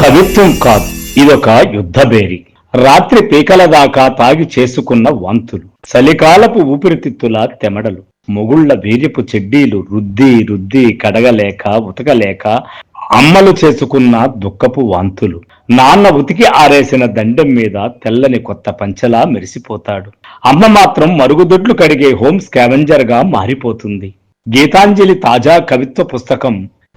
కవిత్వం కాదు ఇదొక యుద్ధబేరి రాత్రి పీకల దాకా తాగి చేసుకున్న వంతులు చలికాలపు ఊపిరితిత్తుల తెమడలు మొగుళ్ళ వీర్యపు చెడ్డీలు రుద్ది రుద్ది కడగలేక ఉతకలేక అమ్మలు చేసుకున్న దుఃఖపు వాంతులు. నాన్న ఉతికి ఆరేసిన దండెం మీద తెల్లని కొత్త పంచలా మెరిసిపోతాడు. అమ్మ మాత్రం మరుగుదొడ్లు కడిగే హోమ్ స్కావెంజర్గా మారిపోతుంది. గీతాంజలి తాజా కవిత్వ పుస్తకం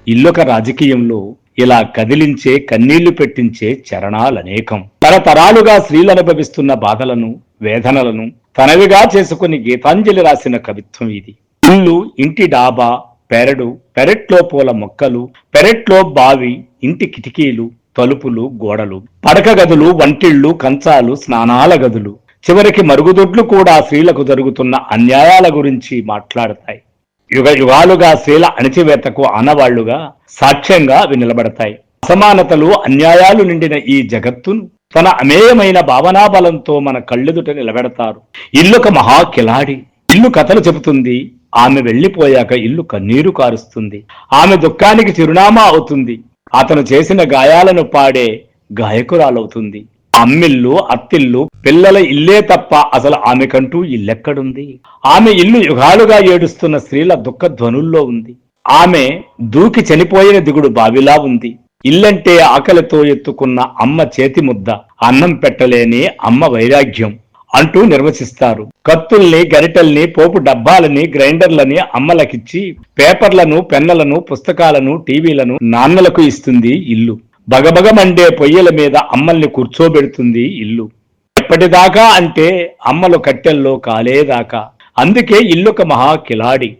ఇల్లొక రాజకీయంలో ఇలా కదిలించే కన్నీళ్ళు పెట్టించే చరణాలనేకం. తరతరాలుగా స్త్రీలు అనుభవిస్తున్న బాధలను వేదనలను తనవిగా చేసుకుని గీతాంజలి రాసిన కవిత్వం ఇది. ఇల్లు ఇంటి డాబా పెరడు పెరట్లో పూల మొక్కలు పెరట్లో బావి ఇంటి కిటికీలు తలుపులు గోడలు పడక గదులు వంటిళ్ళు కంచాలు స్నానాల గదులు. చివరికి మరుగుదొడ్లు కూడా స్త్రీలకు జరుగుతున్న అన్యాయాల గురించి మాట్లాడతాయి. యుగ యుగాలుగా స్త్రీల అణచివేతకు ఆనవాళ్ళుగా సాక్ష్యంగా అవి నిలబడతాయి. అసమానతలు అన్యాయాలు నిండిన ఈ జగత్తును తన అమేయమైన భావనాబలంతో మన కళ్ళెదుట నిలబెడతారు. ఇల్లొక మహా కిలాడి ఇల్లు కథలు చెబుతుంది. ఆమె వెళ్ళిపోయాక ఇల్లు కన్నీరు కారుస్తుంది. ఆమె దుఃఖానికి చిరునామా అవుతుంది. అతను చేసిన గాయాలను పాడే గాయకురాలవుతుంది. అమ్మిల్లు అత్తిల్లు పిల్లల ఇల్లే తప్ప అసలు ఆమెకంటూ ఇల్లెక్కడుంది ఆమె ఇల్లు యుగాలుగా ఏడుస్తున్న స్త్రీల దుఃఖ ధ్వనుల్లో ఉంది. ఆమె దూకి చనిపోయిన దిగుడు బావిలా ఉంది. ఇల్లంటే ఆకలితో ఎత్తుకున్న అమ్మ చేతి ముద్ద అన్నం పెట్టలేని అమ్మ వైరాగ్యం అంటూ నిర్వచిస్తారు. కత్తుల్ని గరిటల్ని పోపు డబ్బాలని గ్రైండర్లని అమ్మలకిచ్చి పేపర్లను పెన్నలను పుస్తకాలను టీవీలను నాన్నలకు ఇస్తుంది ఇల్లు. బగబగమండే పొయ్యల మీద అమ్మల్ని కూర్చోబెడుతుంది ఇల్లు. ఎప్పటిదాకా అంటే అమ్మలు కట్టెల్లో కాలేదాకా. అందుకే ఇల్లొక మహా కిలాడి.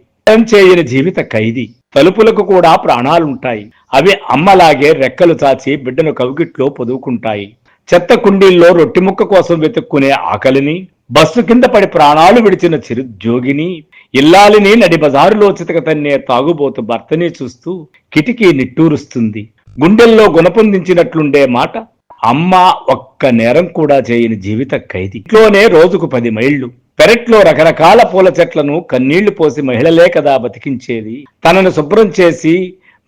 చేయని జీవిత ఖైదీ. తలుపులకు కూడా ప్రాణాలుంటాయి. అవి అమ్మలాగే రెక్కలు చాచి బిడ్డను కవిగిట్లో పొదువుకుంటాయి. చెత్త కుండీల్లో రొట్టె ముక్క కోసం వెతుక్కునే ఆకలిని బస్సు కింద పడి ప్రాణాలు విడిచిన చిరుద్యోగిని ఇల్లాలిని నడి బజారులో చితక తన్నే తాగుబోతు భర్తని చూస్తూ కిటికీ నిట్టూరుస్తుంది. గుండెల్లో గుణపొందించినట్లుండే మాట అమ్మ ఒక్క నేరం కూడా చేయని జీవిత ఖైదీ. ఇంట్లోనే రోజుకు పది మైళ్ళు. పెరట్లో రకరకాల పూల చెట్లను కన్నీళ్ళు పోసి మహిళలే కదా బతికించేది. తనను శుభ్రం చేసి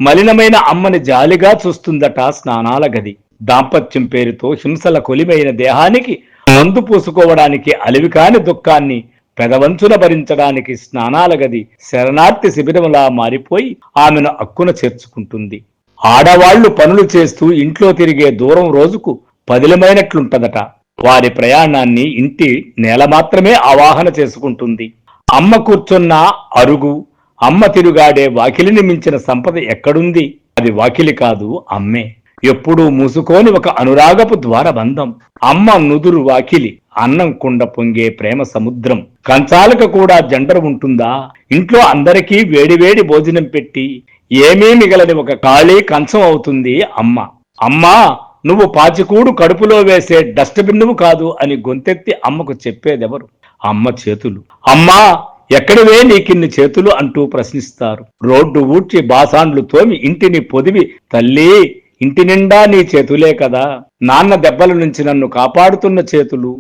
మలినమైన అమ్మని జాలిగా చూస్తుందట స్నానాల గది. దాంపత్యం పేరుతో హింసల కొలిమైన దేహానికి మందు పూసుకోవడానికి అలివి కాని దుఃఖాన్ని పెదవంచున భరించడానికి స్నానాల గది శరణార్థి శిబిరంలా మారిపోయి ఆమెను అక్కున చేర్చుకుంటుంది. ఆడవాళ్ళు పనులు చేస్తూ ఇంట్లో తిరిగే దూరం రోజుకు పదిలమైనట్లుంటదట. వారి ప్రయాణాన్ని ఇంటి నేల మాత్రమే ఆవాహన చేసుకుంటుంది. అమ్మ కూర్చున్న అరుగు అమ్మ తిరుగాడే వాకిలిని మించిన సంపద ఎక్కడుంది? అది వాకిలి కాదు అమ్మే. ఎప్పుడూ మూసుకోని ఒక అనురాగపు ద్వారబంధం. అమ్మ నుదురు వాకిలి అన్నం కుండ పొంగే ప్రేమ సముద్రం. కంచాలకు కూడా జండరు ఉంటుందా? ఇంట్లో అందరికీ వేడివేడి భోజనం పెట్టి ఏమీ మిగలని ఒక ఖాళీ కంచం అవుతుంది అమ్మ. అమ్మా నువ్వు పాచికూడు కడుపులో వేసే డస్ట్బిన్నువు కాదు అని గొంతెత్తి అమ్మకు చెప్పేదెవరు? అమ్మ చేతులు. అమ్మా ఎక్కడవే నీకిన్ని చేతులు అంటూ ప్రశ్నిస్తారు. రోడ్డు ఊడ్చి బాసాండ్లు తోమి ఇంటిని పొదివి తల్లి ఇంటి నిండా నీ చేతులే కదా. నాన్న దెబ్బల నుంచి నన్ను కాపాడుతున్న చేతులు.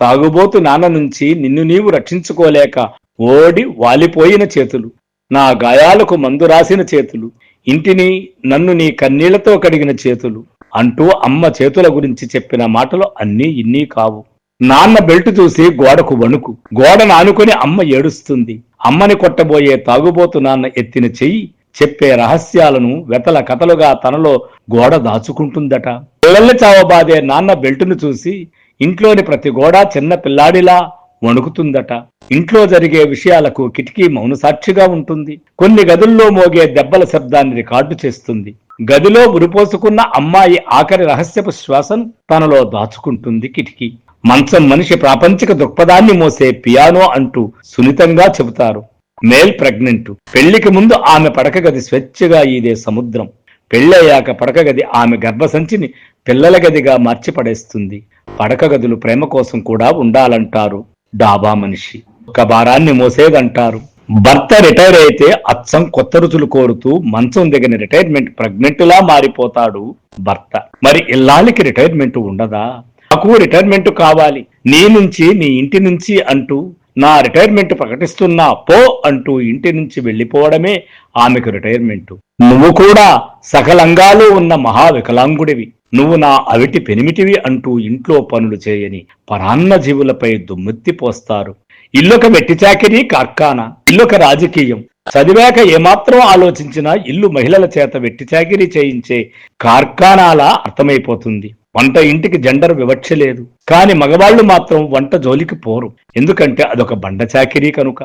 తాగుబోతు నాన్న నుంచి నిన్ను నీవు రక్షించుకోలేక ఓడి వాలిపోయిన చేతులు. నా గాయాలకు మందు రాసిన చేతులు ఇంటిని నన్ను నీ కన్నీళ్ళతో కడిగిన చేతులు అంటూ అమ్మ చేతుల గురించి చెప్పిన మాటలు అన్నీ ఇన్నీ కావు. నాన్న బెల్ట్ చూసి గోడకు వణుకు గోడను నానుకొని అమ్మ ఏడుస్తుంది. అమ్మని కొట్టబోయే తాగుబోతు నాన్న ఎత్తిన చెయ్యి చెప్పే రహస్యాలను వెతల కథలుగా తనలో గోడ దాచుకుంటుందట. పిల్లల్ని చావబాదే నాన్న బెల్టును చూసి ఇంట్లోని ప్రతి గోడ చిన్న పిల్లాడిలా వణుకుతుందట. ఇంట్లో జరిగే విషయాలకు కిటికీ మౌనసాక్షిగా ఉంటుంది. కొన్ని గదుల్లో మోగే దెబ్బల శబ్దాన్ని రికార్డు చేస్తుంది. గదిలో ఉరిపోసుకున్న అమ్మాయి ఆఖరి రహస్యపు శ్వాసను తనలో దాచుకుంటుంది కిటికీ. మంచం మనిషి ప్రాపంచిక దృక్పథాన్ని మోసే పియానో అంటూ సున్నితంగా చెబుతారు. Male pregnant. పెళ్ళికి ముందు ఆమె పడక గది స్వేచ్ఛగా ఈదే సముద్రం. పెళ్ళయ్యాక పడక గది ఆమె గర్భసంచిని పిల్లల గదిగా మార్చిపడేస్తుంది. పడకగదులు పడక గదులు ప్రేమ కోసం కూడా ఉండాలంటారు. డాబా మనిషి. ఒక భారాన్ని మోసేదంటారు. భర్త రిటైర్ అయితే అచ్చం కొత్త రుచులు కోరుతూ మంచం దిగని రిటైర్మెంట్ ప్రెగ్నెంట్ లా మారిపోతాడు భర్త. మరి ఇల్లాలికి రిటైర్మెంట్ ఉండదా? నాకు రిటైర్మెంట్ కావాలి. నీ నుంచి నీ ఇంటి నుంచి అంటూ నా రిటైర్మెంట్ ప్రకటిస్తున్నా పో అంటూ ఇంటి నుంచి వెళ్ళిపోవడమే ఆమెకు రిటైర్మెంట్. నువ్వు కూడా సకలంగాలు ఉన్న మహా వికలాంగుడివి నువ్వు నా అవిటి పెనిమిటివి అంటూ ఇంట్లో పనులు చేయని పరాన్న జీవులపై దుమ్మెత్తి పోస్తారు. ఇల్లొక వెట్టి చాకిరీ కార్ఖానా ఇల్లొక రాజకీయం. చదివాక ఏమాత్రం ఆలోచించినా ఇల్లు మహిళల చేత వెట్టి చాకిరీ చేయించే కార్ఖానాలా అర్థమైపోతుంది. వంట ఇంటికి జెండర్ వివక్ష లేదు. కాని మగవాళ్ళు మాత్రం వంట జోలికి పోరు. ఎందుకంటే అదొక బండ చాకిరీ కనుక.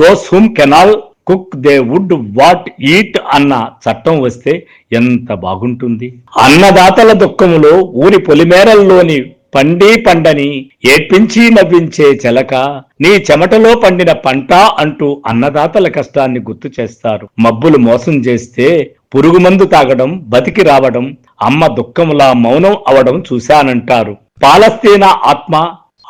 Those whom cannot cook they would what eat అన్న చట్టం వస్తే ఎంత బాగుంటుంది? అన్నదాతల దుఃఖములో ఊరి పొలిమేరల్లోని పండి పండని ఏడ్పించి నవ్వించే చెలక నీ చెమటలో పండిన పంట అంటూ అన్నదాతల కష్టాన్ని గుర్తు చేస్తారు. మబ్బులు మోసం చేస్తే పురుగు మందు తాగడం బతికి రావడం అమ్మ దుఃఖములా మౌనం అవడం చూశానంటారు. పాలస్తీనా ఆత్మ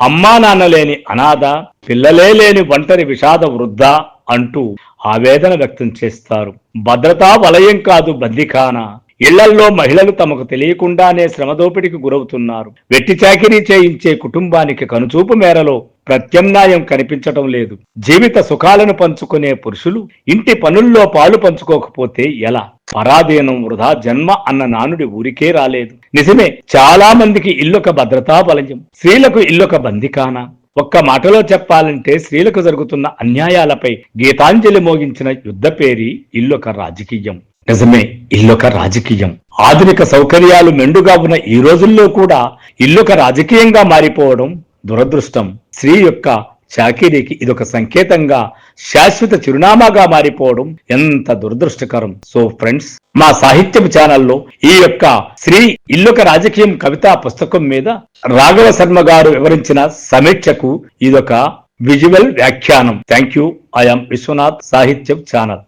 అమ్మా నాన్న లేని అనాథ పిల్లలే లేని ఒంటరి విషాద వృద్ధ అంటూ ఆవేదన వ్యక్తం చేస్తారు. భద్రతా వలయం కాదు బందిఖానా. ఇళ్ళల్లో మహిళలు తమకు తెలియకుండానే శ్రమదోపిడికి గురవుతున్నారు. వెట్టి చాకిరీ చేయించే కుటుంబానికి కనుచూపు మేరలో ప్రత్యామ్నాయం కనిపించటం లేదు. జీవిత సుఖాలను పంచుకునే పురుషులు ఇంటి పనుల్లో పాలు పంచుకోకపోతే ఎలా? పరాధీనం వృధా జన్మ అన్న నానుడి ఊరికే రాలేదు. నిజమే చాలా మందికి ఇల్లొక భద్రతా వలయం స్త్రీలకు ఇల్లొక బందికానా ఒక్క మాటలో చెప్పాలంటే స్త్రీలకు జరుగుతున్న అన్యాయాలపై గీతాంజలి మోగించిన యుద్ధ పేరి ఇల్లొక రాజకీయం. నిజమే ఇల్లొక రాజకీయం. ఆధునిక సౌకర్యాలు మెండుగా ఉన్న ఈ రోజుల్లో కూడా ఇల్లొక రాజకీయంగా మారిపోవడం దురదృష్టం. స్త్రీ యొక్క చాకిరీకి ఇదొక సంకేతంగా శాశ్వత చిరునామాగా మారిపోవడం ఎంత దురదృష్టకరం. సో ఫ్రెండ్స్ మా సాహిత్యం ఛానల్లో ఈ యొక్క శ్రీ ఇల్లొక రాజకీయం కవితా పుస్తకం మీద రాఘవ శర్మ గారు వివరించిన సమీక్షకు ఇదొక విజువల్ వ్యాఖ్యానం. Thank you. ఐఎమ్ విశ్వనాథ్ సాహిత్యం ఛానల్.